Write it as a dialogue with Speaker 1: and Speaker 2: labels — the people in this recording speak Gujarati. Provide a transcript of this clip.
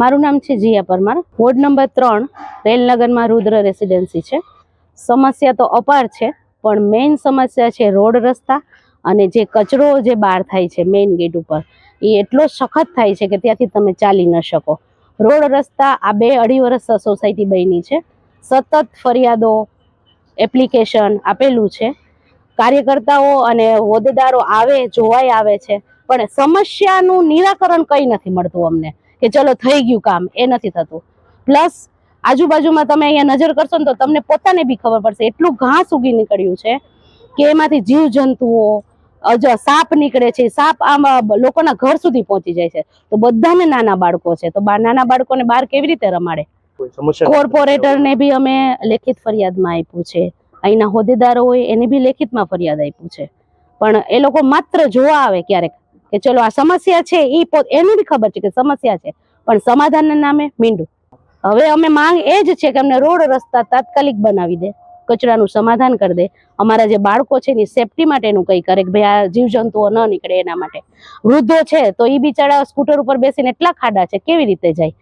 Speaker 1: મારું નામ છે જીયા પરમાર. વોર્ડ નંબર ત્રણ, રેલનગરમાં રુદ્ર રેસિડેન્સી છે. સમસ્યા તો અપાર છે, પણ મેઇન સમસ્યા છે રોડ રસ્તા અને જે કચરો જે બહાર થાય છે મેઇન ગેટ ઉપર એ એટલો સખત થાય છે કે ત્યાંથી તમે ચાલી ન શકો. રોડ રસ્તા આ બે અઢી વર્ષ સોસાયટી બની છે. સતત ફરિયાદો, એપ્લિકેશન આપેલું છે. કાર્યકર્તાઓ અને હોદ્દેદારો આવે, જોવાય આવે છે, પણ સમસ્યાનું નિરાકરણ કંઈ નથી મળતું અમને. કે ચલો થઈ ગયું કામ એ નથી થતું. પ્લસ આજુબાજુમાં તમે અહીંયા નજર કરશો ને તો તમને પોતાને બી ખબર પડશે એટલું ઘાસ ઉગી નીકળ્યું છે કે એમાંથી જીવ જંતુઓ સાપ નીકળે છે સાપ આમ લોકોના ઘર સુધી પહોંચી જાય છે. તો બધાને નાના બાળકો છે તો નાના બાળકોને બહાર કેવી રીતે રમાડે?
Speaker 2: કોર્પોરેટર ને
Speaker 1: કોર્પોરેટરને બી અમે લેખિત ફરિયાદમાં આપ્યું છે. અહીંના હોદ્દેદારો હોય એને બી લેખિતમાં ફરિયાદ આપ્યું છે. પણ એ લોકો માત્ર જોવા આવે ક્યારેક. કે ચલો આ સમસ્યા છે એ એને બી ખબર છે કે સમસ્યા છે. પણ સમાધાનના નામે મીંડું. હવે અમે માંગ એ જ છે કે અમને રોડ રસ્તા તાત્કાલિક બનાવી દે, કચરાનું સમાધાન કરી દે. અમારા જે બાળકો છે એની સેફટી માટેનું કંઈ કરે કે ભાઈ આ જીવજંતુઓ ન નીકળે એના માટે. વૃદ્ધો છે તો એ બિચારા સ્કૂટર ઉપર બેસીને એટલા ખાડા છે, કેવી રીતે જાય?